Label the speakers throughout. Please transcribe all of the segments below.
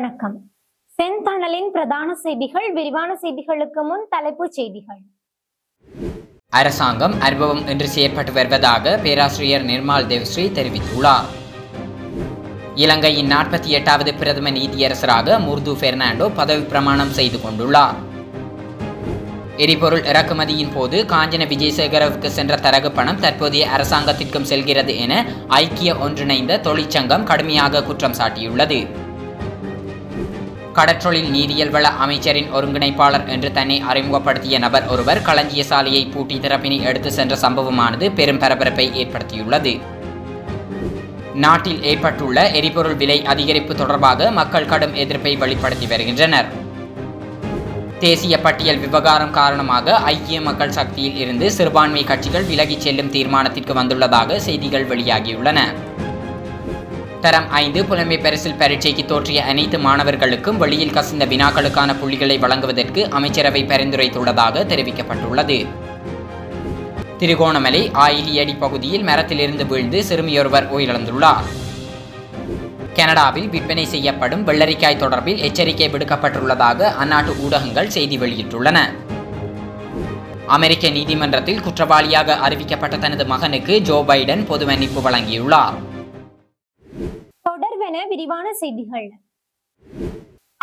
Speaker 1: வணக்கம். செந்தணலின் பிரதான செய்திகள் விரிவான செய்திகளுக்கு முன் தலைப்புச் செய்திகள்.
Speaker 2: அரசாங்கம் அனுபவம் என்று செயற்பட்டு வருவதாக பேராசிரியர் நிர்மால் தேவ்ஸ்ரீ தெரிவித்துள்ளார். இலங்கையின் நாற்பத்தி எட்டாவது பிரதம நீதியரசராக முர்து பெர்னாண்டோ பதவி பிரமாணம் செய்து கொண்டுள்ளார். எரிபொருள் இறக்குமதியின் போது காஞ்சன விஜயசேகரவுக்கு சென்ற தரகு பணம் தற்போதைய அரசாங்கத்திற்கும் செல்கிறது என ஐக்கிய ஒன்றிணைந்த தொழிற்சங்கம் கடுமையாக குற்றம் சாட்டியுள்ளது. கடற்றொழில் நீரியல் வள அமைச்சரின் ஒருங்கிணைப்பாளர் என்று தன்னை அறிமுகப்படுத்திய நபர் ஒருவர் களஞ்சிய சாலையை பூட்டி திறப்பினை எடுத்து சென்ற சம்பவமானது பெரும் பரபரப்பை ஏற்படுத்தியுள்ளது. நாட்டில் ஏற்பட்டுள்ள எரிபொருள் விலை அதிகரிப்பு தொடர்பாக மக்கள் கடும் எதிர்ப்பை வெளிப்படுத்தி வருகின்றனர். தேசிய பட்டியல் விவகாரம் காரணமாக ஐக்கிய மக்கள் சக்தியில் இருந்து சிறுபான்மை கட்சிகள் விலகிச் செல்லும் தீர்மானத்திற்கு வந்துள்ளதாக செய்திகள் வெளியாகியுள்ளன. தரம் ஐந்து புலமை பரிசில் பரீட்சைக்கு தோற்றிய அனைத்து மாணவர்களுக்கும் வெளியில் கசிந்த வினாக்களுக்கான புள்ளிகளை வழங்குவதற்கு அமைச்சரவை பரிந்துரைத்துள்ளதாக தெரிவிக்கப்பட்டுள்ளது. திருகோணமலை ஆயிலியடி பகுதியில் மரத்திலிருந்து வீழ்ந்து சிறுமியொருவர் உயிரிழந்துள்ளார். கனடாவில் விற்பனை செய்யப்படும் வெள்ளரிக்காய் தொடர்பில் எச்சரிக்கை விடுக்கப்பட்டுள்ளதாக அந்நாட்டு ஊடகங்கள் செய்தி வெளியிட்டுள்ளன. அமெரிக்க நீதிமன்றத்தில் குற்றவாளியாக அறிவிக்கப்பட்ட தனது மகனுக்கு ஜோ பைடன் பொது மன்னிப்பு வழங்கியுள்ளார்.
Speaker 1: என விரிவான செய்திகள்.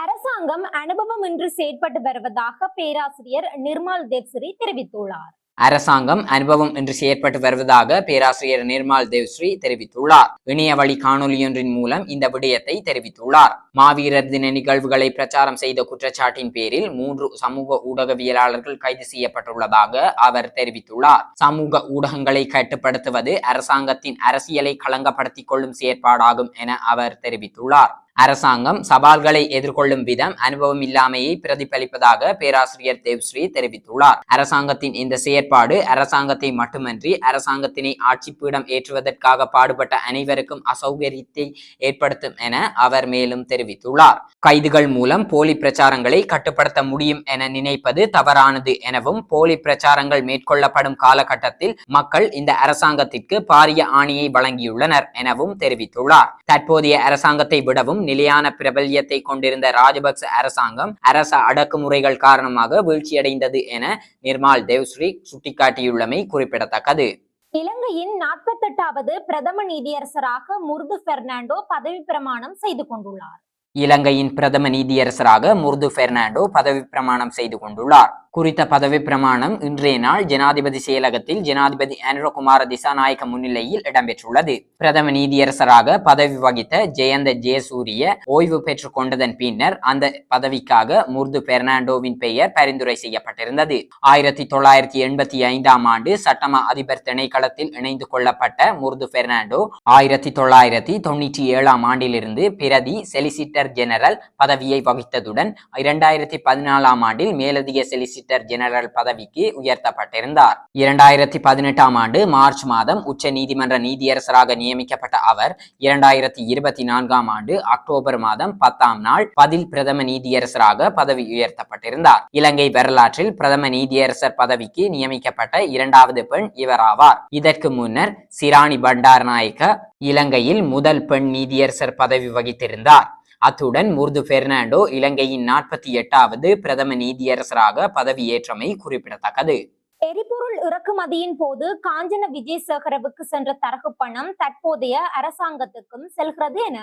Speaker 1: அரசாங்கம் அனுபவம் இன்று செயற்பட்டு வருவதாக பேராசிரியர் நிர்மல் தேவ்சரி தெரிவித்துள்ளார்.
Speaker 2: அரசாங்கம் அனுபவம் என்று செயற்பட்டு வருவதாக பேராசிரியர் நிர்மால் தேவ்ஸ்ரீ தெரிவித்துள்ளார். இணைய வழி காணொலியொன்றின் மூலம் இந்த விடயத்தை தெரிவித்துள்ளார். மாவீரர் தின நிகழ்வுகளை பிரச்சாரம் செய்த குற்றச்சாட்டின் பேரில் மூன்று சமூக ஊடகவியலாளர்கள் கைது செய்யப்பட்டுள்ளதாக அவர் தெரிவித்துள்ளார். சமூக ஊடகங்களை கட்டுப்படுத்துவது அரசாங்கத்தின் அரசியலை களங்கப்படுத்திக் கொள்ளும் செயற்பாடாகும் என அவர் தெரிவித்துள்ளார். அரசாங்கம் சவால்களை எதிர்கொள்ளும் விதம் அனுபவம் இல்லாமையை பிரதிபலிப்பதாக பேராசிரியர் தேவ்ஸ்ரீ தெரிவித்துள்ளார். அரசாங்கத்தின் இந்த செயற்பாடு அரசாங்கத்தை மட்டுமன்றி அரசாங்கத்தினை ஆட்சி பீடம் ஏற்றுவதற்காக பாடுபட்ட அனைவருக்கும் அசௌகரியத்தை ஏற்படுத்தும் என அவர் மேலும் தெரிவித்துள்ளார். கைதுகள் மூலம் போலி பிரச்சாரங்களை கட்டுப்படுத்த முடியும் என நினைப்பது தவறானது எனவும் போலி பிரச்சாரங்கள் மேற்கொள்ளப்படும் காலகட்டத்தில் மக்கள் இந்த அரசாங்கத்திற்கு பாரிய ஆணையை வழங்கியுள்ளனர் எனவும் தெரிவித்துள்ளார். தற்போதைய அரசாங்கத்தை விடவும் நிலையான பிரபல்யத்தை கொண்டிருந்த ராஜபக்ச அரசாங்கம் அரச அடக்குமுறைகள் காரணமாக வீழ்ச்சியடைந்தது என நிர்மால் தேவ்ஸ்ரீ சுட்டிக்காட்டியுள்ளமை குறிப்பிடத்தக்கது.
Speaker 1: இலங்கையின் நாற்பத்தெட்டாவது பிரதம நீதியரசராக முர்து பெர்னாண்டோ பதவி பிரமாணம் செய்து கொண்டுள்ளார்.
Speaker 2: இலங்கையின் பிரதம நீதியரசராக முர்து பெர்னாண்டோ பதவி பிரமாணம் செய்து கொண்டுள்ளார். குறித்த பதவி பிரமாணம் இன்றைய நாள் ஜனாதிபதி செயலகத்தில் ஜனாதிபதி அனுரகுமார திசாநாயக்க முன்னிலையில் இடம்பெற்றுள்ளது. பிரதம நீதியரசராக பதவி வகித்த ஜெயந்த ஜெயசூரிய ஓய்வு பெற்றுக் கொண்டதன் பின்னர் அந்த பதவிக்காக முர்து பெர்னாண்டோவின் பெயர் பரிந்துரை செய்யப்பட்டிருந்தது. ஆயிரத்தி தொள்ளாயிரத்தி எண்பத்தி ஐந்தாம் ஆண்டு சட்டமா அதிபர் திணைக்களத்தில் இணைந்து கொள்ளப்பட்ட முர்து பெர்னாண்டோ ஆயிரத்தி தொள்ளாயிரத்தி தொண்ணூற்றி ஏழாம் ஆண்டிலிருந்து பிரதி செலிசிட்டர் ஜெனரல் பதவியை வகித்ததுடன் இரண்டாயிரத்தி பதினாலாம் ஆண்டில் மேலதிக செலிசிட்டர் ஜெனரல் பதவிக்கு உயர்த்தப்பட்டிருந்தார். இரண்டாயிரத்தி பதினெட்டாம் ஆண்டு மார்ச் மாதம் உச்ச நீதிமன்ற நீதியரசராக நியமிக்கப்பட்ட அவர் இரண்டாயிரத்தி இருபத்தி நான்காம் ஆண்டு அக்டோபர் மாதம் பத்தாம் நாள் பதில் பிரதம நீதியரசராக பதவி உயர்த்தப்பட்டிருந்தார். இலங்கை வரலாற்றில் பிரதம நீதியரசர் பதவிக்கு நியமிக்கப்பட்ட இரண்டாவது பெண் இவராவார். இதற்கு முன்னர் சிராணி பண்டாரநாயக்க இலங்கையில் முதல் பெண் நீதியரசர் பதவி வகித்திருந்தார். அத்துடன் முர்து பெர்னாண்டோ இலங்கையின் நாற்பத்தி எட்டாவது பிரதம நீதியரசராக பதவியேற்றமை குறிப்பிடத்தக்கது.
Speaker 1: எரிபொருள் இறக்குமதியின் போது காஞ்சன விஜயசேகரவுக்கு சென்ற தரகு பணம் தற்போதைய அரசாங்கத்துக்கும் செல்கிறது என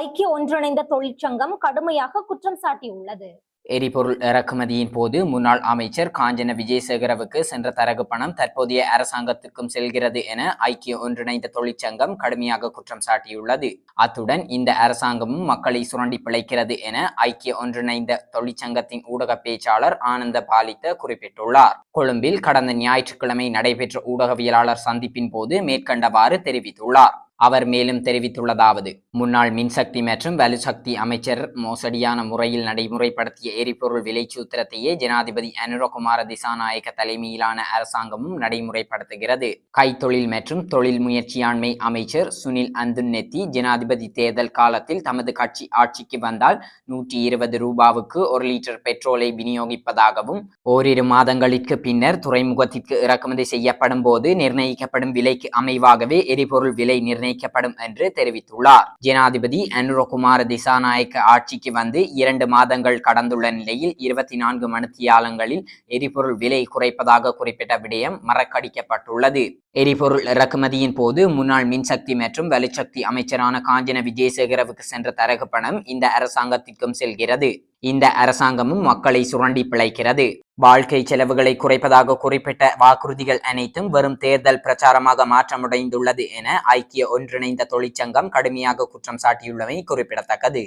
Speaker 1: ஐக்கிய ஒன்றிணைந்த தொழிற்சங்கம் கடுமையாக குற்றம் சாட்டியுள்ளது.
Speaker 2: எரிபொருள் இறக்குமதியின் போது முன்னாள் அமைச்சர் காஞ்சன விஜயசேகரவுக்கு சென்ற தரகு பணம் தற்போதைய அரசாங்கத்திற்கும் செல்கிறது என ஐக்கிய ஒன்றிணைந்த தொழிற்சங்கம் கடுமையாக குற்றம் சாட்டியுள்ளது. அத்துடன் இந்த அரசாங்கமும் மக்களை சுரண்டி பிழைக்கிறது என ஐக்கிய ஒன்றிணைந்த தொழிற்சங்கத்தின் ஊடக பேச்சாளர் ஆனந்த பாலித்த குறிப்பிட்டுள்ளார். கொழும்பில் கடந்த ஞாயிற்றுக்கிழமை நடைபெற்ற ஊடகவியலாளர் சந்திப்பின் போது மேற்கண்டவாறு தெரிவித்துள்ளார். அவர் மேலும் தெரிவித்துள்ளதாவது முன்னாள் மின்சக்தி மற்றும் வலுசக்தி அமைச்சர் மோசடியான முறையில் நடைமுறைப்படுத்திய எரிபொருள் விலை சூத்திரத்தையே ஜனாதிபதி அனுரகுமார திசாநாயக்க தலைமையிலான அரசாங்கமும் நடைமுறைப்படுத்துகிறது. கைத்தொழில் மற்றும் தொழில் முயற்சியாண்மை அமைச்சர் சுனில் அந்துநெத்தி ஜனாதிபதி தேர்தல் காலத்தில் தமது கட்சி ஆட்சிக்கு வந்தால் நூற்றி இருபது ரூபாவுக்கு ஒரு லிட்டர் பெட்ரோலை விநியோகிப்பதாகவும் ஓரிரு மாதங்களுக்கு பின்னர் துறைமுகத்திற்கு இறக்குமதி செய்யப்படும் போது நிர்ணயிக்கப்படும் விலைக்கு அமைவாகவே எரிபொருள் விலை நிர்ணயிக்க நியமிக்கப்படும் என்று தெரிவித்துள்ளார். ஜனாதிபதி அனுரகுமார் திசாநாயக்க ஆட்சிக்கு வந்து இரண்டு மாதங்கள் கடந்துள்ள நிலையில் இருபத்தி நான்கு மணித்தியாலங்களில் எரிபொருள் விலை குறைப்பதாக குறிப்பிட்ட விடயம் மறக்கடிக்கப்பட்டுள்ளது. எரிபொருள் இறக்குமதியின் போது முன்னாள் மின்சக்தி மற்றும் வலுசக்தி அமைச்சரான காஞ்சன விஜயசேகரவுக்கு சென்ற தரகு பணம் இந்த அரசாங்கத்திற்கும் செல்கிறது. இந்த அரசாங்கமும் மக்களை சுரண்டி பிழைக்கிறது. வாழ்க்கை செலவுகளை குறைப்பதாக குறிப்பிட்ட வாக்குறுதிகள் அனைத்தும் வெறும் தேர்தல் பிரச்சாரமாக மாற்றமடைந்துள்ளது என ஐக்கிய ஒன்றிணைந்த தொழிற்சங்கம் கடுமையாக குற்றம் சாட்டியுள்ளமை குறிப்பிடத்தக்கது.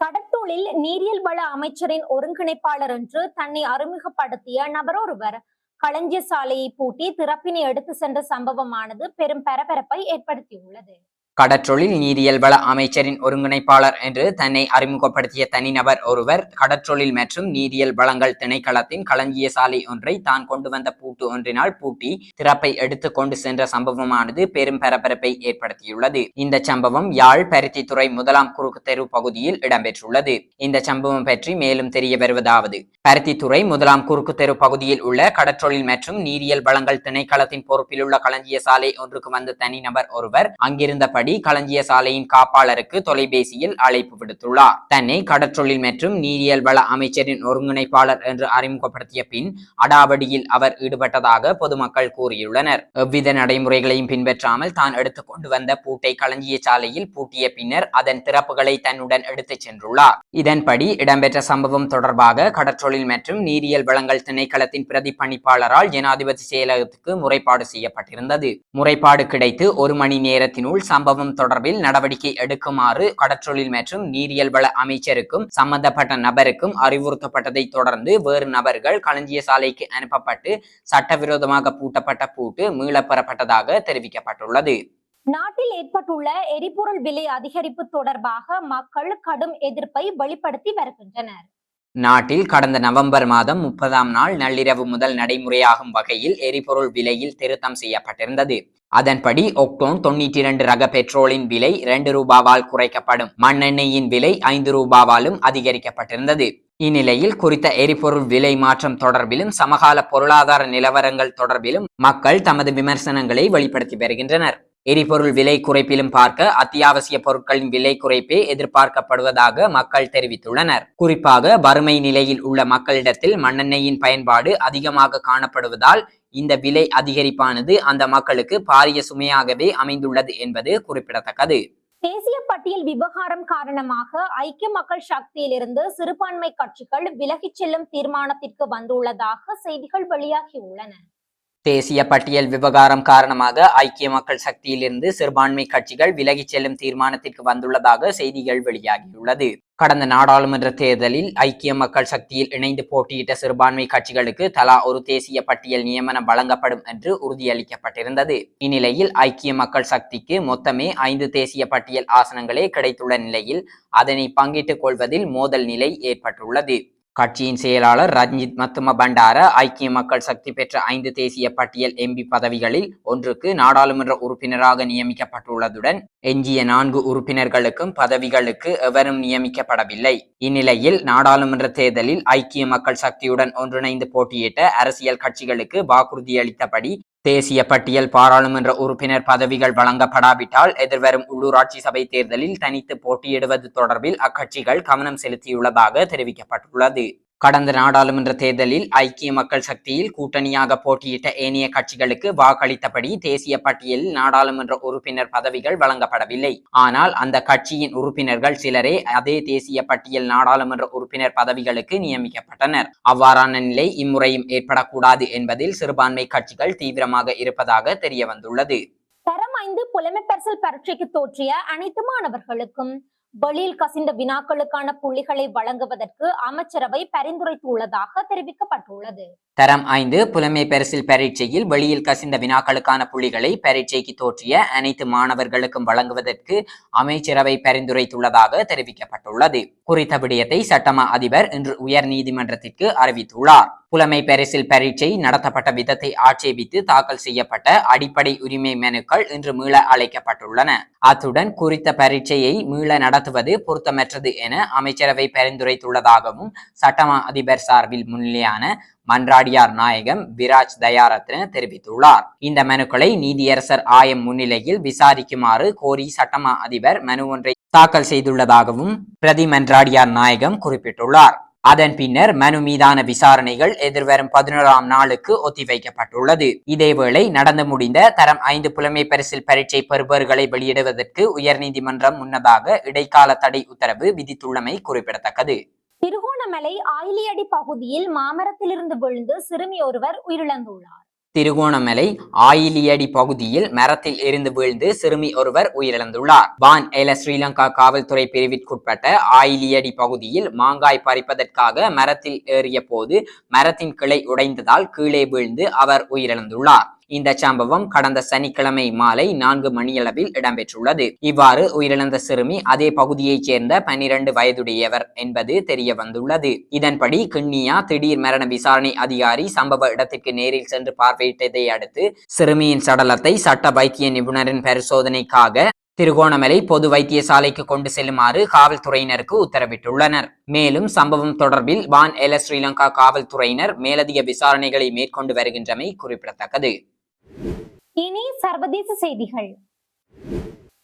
Speaker 1: கடத்தூளில் நீரியல் வள அமைச்சரின் ஒருங்கிணைப்பாளர் என்று தன்னை அறிமுகப்படுத்திய நபர் ஒருவர் களஞ்சிய சாலையை பூட்டி திறப்பினை எடுத்து சென்ற சம்பவமானது பெரும் பரபரப்பை ஏற்படுத்தியுள்ளது.
Speaker 2: கடற்றொழில் நீரியல் வள அமைச்சரின் ஒருங்கிணைப்பாளர் என்று தன்னை அறிமுகப்படுத்திய தனிநபர் ஒருவர் கடற்றொழில் மற்றும் நீரியல் வளங்கள் திணைக்களத்தின் களஞ்சிய சாலை ஒன்றை தான் கொண்டு வந்த பூட்டு ஒன்றினால் பூட்டி திறப்பை எடுத்து கொண்டு சென்ற சம்பவமானது பெரும் பரபரப்பை ஏற்படுத்தியுள்ளது. இந்த சம்பவம் யாழ் பருத்தித்துறை முதலாம் குறுக்கு தெரு பகுதியில் இடம்பெற்றுள்ளது. இந்த சம்பவம் பற்றி மேலும் தெரிய வருவதாவது. பருத்தித்துறை முதலாம் குறுக்கு தெரு பகுதியில் உள்ள கடற்றொழில் மற்றும் நீரியல் வளங்கள் திணைக்களத்தின் பொறுப்பில் உள்ள களஞ்சிய சாலை ஒன்றுக்கு வந்த தனிநபர் ஒருவர் அங்கிருந்தபடி களஞ்சிய சாலையின் காப்பாளருக்கு தொலைபேசியில் அழைப்பு விடுத்துள்ளார். தன்னை கடற்றொழில் மற்றும் நீரியல் வள அமைச்சரின் ஒருங்கிணைப்பாளர் என்று அறிமுகப்படுத்திய பின் அடாவடியில் அவர் ஈடுபட்டதாக பொதுமக்கள் கூறியுள்ளனர். எவ்வித நடைமுறைகளையும் பின்பற்றாமல் தான் எடுத்துக் கொண்டு வந்த பூட்டை களஞ்சிய சாலையில் பூட்டிய பின்னர் அதன் திறப்புகளை தன்னுடன் எடுத்துச் சென்றுள்ளார். இதன்படி இடம்பெற்ற சம்பவம் தொடர்பாக கடற்றொழில் மற்றும் நீரியல் வளங்கள் திணைக்களத்தின் பிரதி பணிப்பாளரால் ஜனாதிபதி செயலகத்துக்கு முறைப்பாடு செய்யப்பட்டிருந்தது. முறைப்பாடு கிடைத்து ஒரு மணி நேரத்தினுள் சம்பவம் தொடர்பில் நடவடிக்கை எடுக்குமாறு கடற்றொழில் மற்றும் நீரியல் வள அமைச்சருக்கும் சம்பந்தப்பட்ட நபருக்கும் அறிவுறுத்தப்பட்டதை தொடர்ந்து வேறு நபர்கள் களஞ்சிய சாலைக்கு அனுப்பப்பட்டு சட்டவிரோதமாக பூட்டப்பட்ட பூட்டு மீளப் பெறப்பட்டதாக தெரிவிக்கப்பட்டுள்ளது.
Speaker 1: நாட்டில் ஏற்பட்டுள்ள எரிபொருள் விலை அதிகரிப்பு தொடர்பாக மக்கள் கடும் எதிர்ப்பை வெளிப்படுத்தி வருகின்றனர்.
Speaker 2: நாட்டில் கடந்த நவம்பர் மாதம் முப்பதாம் நாள் நள்ளிரவு முதல் நடைமுறையாகும் வகையில் எரிபொருள் விலையில் திருத்தம் செய்யப்பட்டிருந்தது. அதன்படி ஒக்டோன் தொண்ணூற்றி இரண்டு ரக பெட்ரோலின் விலை இரண்டு ரூபாவால் குறைக்கப்படும். மண்ணெண்ணெயின் விலை ஐந்து ரூபாவாலும் அதிகரிக்கப்பட்டிருந்தது. இந்நிலையில் குறித்த எரிபொருள் விலை மாற்றம் தொடர்பிலும் சமகால பொருளாதார நிலவரங்கள் தொடர்பிலும் மக்கள் தமது விமர்சனங்களை வெளிப்படுத்தி வருகின்றனர். எரிபொருள் விலை குறைப்பிலும் பார்க்க அத்தியாவசிய பொருட்களின் விலை குறைப்பே எதிர்பார்க்கப்படுவதாக மக்கள் தெரிவித்துள்ளனர். குறிப்பாக வறுமை நிலையில் உள்ள மக்களிடத்தில் மண்ணெண்ணெயின் பயன்பாடு அதிகமாக காணப்படுவதால் இந்த விலை அதிகரிப்பானது அந்த மக்களுக்கு பாரிய சுமையாகவே அமைந்துள்ளது என்பது குறிப்பிடத்தக்கது.
Speaker 1: தேசிய பட்டியல் விவகாரம் காரணமாக ஐக்கிய மக்கள் சக்தியிலிருந்து சிறுபான்மை கட்சிகள் விலகிச் செல்லும் தீர்மானத்திற்கு வந்துள்ளதாக செய்திகள் வெளியாகியுள்ளன
Speaker 2: தேசிய பட்டியல் விவகாரம் காரணமாக ஐக்கிய மக்கள் சக்தியிலிருந்து சிறுபான்மை கட்சிகள் விலகிச் செல்லும் தீர்மானத்திற்கு வந்துள்ளதாக செய்திகள் வெளியாகியுள்ளது. கடந்த நாடாளுமன்ற தேர்தலில் ஐக்கிய மக்கள் சக்தியில் இணைந்து போட்டியிட்ட சிறுபான்மை கட்சிகளுக்கு தலா ஒரு தேசிய பட்டியல் நியமனம் வழங்கப்படும் என்று உறுதியளிக்கப்பட்டிருந்தது. இந்நிலையில் ஐக்கிய மக்கள் சக்திக்கு மொத்தமே ஐந்து தேசிய பட்டியல் ஆசனங்களே கிடைத்துள்ள நிலையில் அதனை பங்கிட்டுக் கொள்வதில் மோதல் நிலை ஏற்பட்டுள்ளது. கட்சியின் செயலாளர் ரஞ்சித் மத்தும பண்டார ஐக்கிய மக்கள் சக்தி பெற்ற ஐந்து தேசிய பட்டியல் எம்பி பதவிகளில் ஒன்றுக்கு நாடாளுமன்ற உறுப்பினராக நியமிக்கப்பட்டுள்ளதுடன் எஞ்சிய நான்கு உறுப்பினர்களுக்கும் பதவிகளுக்கு எவரும் நியமிக்கப்படவில்லை. இந்நிலையில் நாடாளுமன்ற தேர்தலில் ஐக்கிய மக்கள் சக்தியுடன் ஒன்றிணைந்து போட்டியிட்ட அரசியல் கட்சிகளுக்கு வாக்குறுதியளித்தபடி தேசிய பட்டியல் பாராளுமன்ற உறுப்பினர் பதவிகள் வழங்கப்படாவிட்டால் எதிர்வரும் உள்ளூராட்சி சபை தேர்தலில் தனித்து போட்டியிடுவது தொடர்பில் அக்கட்சிகள் கவனம் செலுத்தியுள்ளதாக தெரிவிக்கப்பட்டுள்ளது. கடந்த நாடாளுமன்ற தேர்தலில் ஐக்கிய மக்கள் சக்தியில் கூட்டணியாக போட்டியிட்ட ஏனைய கட்சிகளுக்கு வாக்களித்தபடி தேசிய பட்டியலில் நாடாளுமன்ற உறுப்பினர் பதவிகள் வழங்கப்படவில்லை. ஆனால் அந்த கட்சியின் உறுப்பினர்கள் சிலரே அதே தேசிய பட்டியல் நாடாளுமன்ற உறுப்பினர் பதவிகளுக்கு நியமிக்கப்பட்டனர். அவ்வாறான நிலை இம்முறையும் ஏற்படக்கூடாது என்பதில் சிறுபான்மை கட்சிகள் தீவிரமாக இருப்பதாக தெரிய வந்துள்ளது
Speaker 1: தரம் ஐந்து புலமை பரிசல் பரீட்சைக்கு தோற்றிய அனைத்து மாணவர்களுக்கும் வெளியில் கசிந்த வினாக்களுக்கான புள்ளிகளை வழங்குவதற்கு அமைச்சரவை பரிந்துரைத்துள்ளதாக தெரிவிக்கப்பட்டுள்ளது.
Speaker 2: தரம் ஐந்து புலமை பரிசில் பரீட்சையில் வெளியில் கசிந்த வினாக்களுக்கான புள்ளிகளை பரீட்சைக்கு தோற்றிய அனைத்து மாணவர்களுக்கும் வழங்குவதற்கு அமைச்சரவை பரிந்துரைத்துள்ளதாக தெரிவிக்கப்பட்டுள்ளது. குறித்த விடயத்தை சட்டமா அதிபர் இன்று உயர் நீதிமன்றத்திற்கு அறிவித்துள்ளார். புலமை பரிசில் பரீட்சை நடத்தப்பட்ட விதத்தை ஆட்சேபித்து தாக்கல் செய்யப்பட்ட அடிப்படை உரிமை மனுக்கள் இன்று மீள அழைக்கப்பட்டுள்ளன. அத்துடன் குறித்த பரீட்சையை மீள நடத்துவது பொருத்தமற்றது என அமைச்சரவை பரிந்துரைத்துள்ளதாகவும் சட்டமா அதிபர் சார்பில் முன்னிலையான மன்றாடியார் நாயகம் விராஜ் தயாரத்ன தெரிவித்துள்ளார். இந்த மனுக்களை நீதியரசர் ஆயம் முன்னிலையில் விசாரிக்குமாறு கோரி சட்டமா அதிபர் மனு ஒன்றை தாக்கல் செய்துள்ளதாகவும் பிரதி மன்றாடியார் நாயகம் குறிப்பிட்டுள்ளார். அதன் பின்னர் மனு மீதான விசாரணைகள் எதிர்வரும் பதினோராம் நாளுக்கு ஒத்திவைக்கப்பட்டுள்ளது. இதேவேளை நடந்து முடிந்த தரம் ஐந்து புலமை பரிசில் பரீட்சை பெறுபவர்களை வெளியிடுவதற்கு உயர்நீதிமன்றம் முன்னதாக இடைக்கால தடை உத்தரவு விதித்துள்ளமை குறிப்பிடத்தக்கது.
Speaker 1: திருகோணமலை ஆயிலியடி பகுதியில் மாமரத்திலிருந்து விழுந்து சிறுமி ஒருவர் உயிரிழந்துள்ளார்.
Speaker 2: திருகோணமலை ஆயிலியடி பகுதியில் மரத்தில் இருந்து வீழ்ந்து சிறுமி ஒருவர் உயிரிழந்துள்ளார். வான் எல ஸ்ரீலங்கா காவல்துறை பிரிவிற்குட்பட்ட ஆயிலியடி பகுதியில் மாங்காய் பறிப்பதற்காக மரத்தில் ஏறிய போது மரத்தின் கிளை உடைந்ததால் கீழே வீழ்ந்து அவர் உயிரிழந்துள்ளார். இந்த சம்பவம் கடந்த சனிக்கிழமை மாலை நான்கு மணியளவில் இடம்பெற்றுள்ளது. இவ்வாறு உயிரிழந்த சிறுமி அதே பகுதியைச் சேர்ந்த பன்னிரண்டு வயதுடையவர் என்பது தெரிய வந்துள்ளது இதன்படி கிண்ணியா திடீர் மரண விசாரணை அதிகாரி சம்பவ இடத்திற்கு நேரில் சென்று பார்வையிட்டதை அடுத்து சிறுமியின் சடலத்தை சட்ட வைத்திய நிபுணரின் பரிசோதனைக்காக திருகோணமலை பொது வைத்தியசாலைக்கு கொண்டு செல்லுமாறு காவல்துறையினருக்கு உத்தரவிட்டுள்ளனர். மேலும் சம்பவம் தொடர்பில் வான் எல ஸ்ரீலங்கா காவல்துறையினர் மேலதிக விசாரணைகளை மேற்கொண்டு வருகின்றமை குறிப்பிடத்தக்கது.
Speaker 1: இனி சர்வதேச செய்திகள்.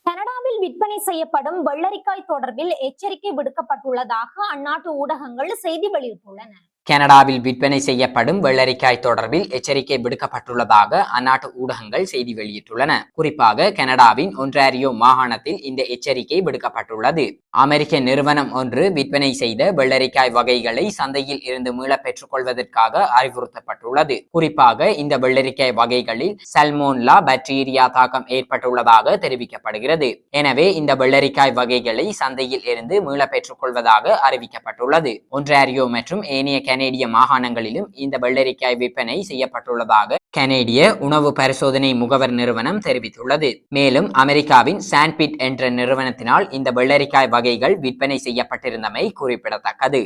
Speaker 1: கனடாவில் விற்பனை செய்யப்படும் வெள்ளரிக்காய் தொடர்பில் எச்சரிக்கை விடுக்கப்பட்டுள்ளதாக அந்நாட்டு ஊடகங்கள் செய்தி வெளியிட்டுள்ளன.
Speaker 2: கனடாவில் விற்பனை செய்யப்படும் வெள்ளரிக்காய் தொடர்பில் எச்சரிக்கை விடுக்கப்பட்டுள்ளதாக அந்நாட்டு ஊடகங்கள் செய்தி வெளியிட்டுள்ளன. குறிப்பாக கனடாவின் ஒன்றாரியோ மாகாணத்தில் இந்த எச்சரிக்கை விடுக்கப்பட்டுள்ளது. அமெரிக்க நிறுவனம் ஒன்று விற்பனை செய்த வெள்ளரிக்காய் வகைகளை சந்தையில் இருந்து மீள பெற்றுக்கொள்வதற்காக அறிவுறுத்தப்பட்டுள்ளது. குறிப்பாக இந்த வெள்ளரிக்காய் வகைகளில் சல்மோன்லா பாக்டீரியா தாக்கம் ஏற்பட்டுள்ளதாக தெரிவிக்கப்படுகிறது. எனவே இந்த வெள்ளரிக்காய் வகைகளை சந்தையில் இருந்து மீள பெற்றுக்கொள்வதாக அறிவிக்கப்பட்டுள்ளது. ஒன்றாரியோ மற்றும் ஏனைய கனேடிய மாகாணங்களிலும் இந்த வெள்ளரிக்காய் விற்பனை செய்யப்பட்டுள்ளதாக கனேடிய உணவு பரிசோதனை முகவர் நிறுவனம் தெரிவித்துள்ளது. மேலும் அமெரிக்காவின் சான்பிட் என்ற நிறுவனத்தினால் இந்த வெள்ளரிக்காய் வகைகள் விற்பனை செய்யப்பட்டிருந்தமை குறிப்பிடத்தக்கது.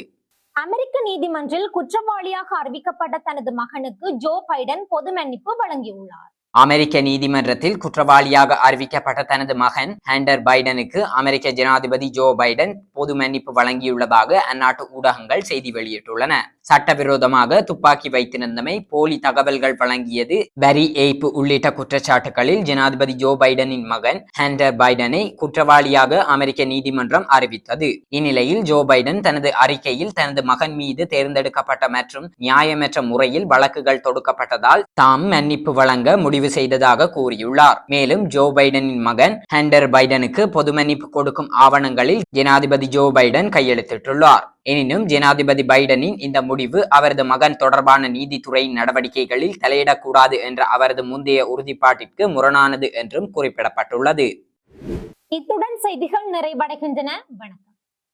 Speaker 1: அமெரிக்க நீதிமன்றில் குற்றவாளியாக அறிவிக்கப்பட்ட தனது மகனுக்கு ஜோ பைடன் பொது மன்னிப்பு வழங்கியுள்ளார்.
Speaker 2: அமெரிக்க நீதிமன்றத்தில் குற்றவாளியாக அறிவிக்கப்பட்ட தனது மகன் ஹண்டர் பைடனுக்கு அமெரிக்க ஜனாதிபதி ஜோ பைடன் பொது மன்னிப்பு வழங்கியுள்ளதாக அந்நாட்டு ஊடகங்கள் செய்தி வெளியிட்டுள்ளன. சட்டவிரோதமாக துப்பாக்கி வைத்திருந்தமை போலி தகவல்கள் வழங்கியது வரி ஏய்ப்பு உள்ளிட்ட குற்றச்சாட்டுகளில் ஜனாதிபதி ஜோ பைடனின் மகன் ஹண்டர் பைடனை குற்றவாளியாக அமெரிக்க நீதிமன்றம் அறிவித்தது. இந்நிலையில் ஜோ பைடன் தனது அறிக்கையில் தனது மகன் மீது தேர்ந்தெடுக்கப்பட்ட மற்றும் நியாயமற்ற முறையில் வழக்குகள் தொடுக்கப்பட்டதால் தாம் மன்னிப்பு வழங்க முடிவு செய்ததாக கூறியுள்ளார். மேலும் ஜோ பைடனின் மகன் ஹண்டர் பைடனுக்கு பொது மன்னிப்பு கொடுக்கும் ஆவணங்களில் ஜனாதிபதி ஜோ பைடன் கையெழுத்திட்டுள்ளார். எனினும் ஜனாதிபதி பைடனின் இந்த முடிவு அவரது மகன் தொடர்பான நீதித்துறையின் நடவடிக்கைகளில் தலையிடக்கூடாது என்ற அவரது முந்தைய உறுதிப்பாட்டிற்கு முரணானது என்றும் குறிப்பிடப்பட்டுள்ளது.
Speaker 1: இத்துடன் செய்திகள் நிறைவடைகின்றன. வணக்கம்.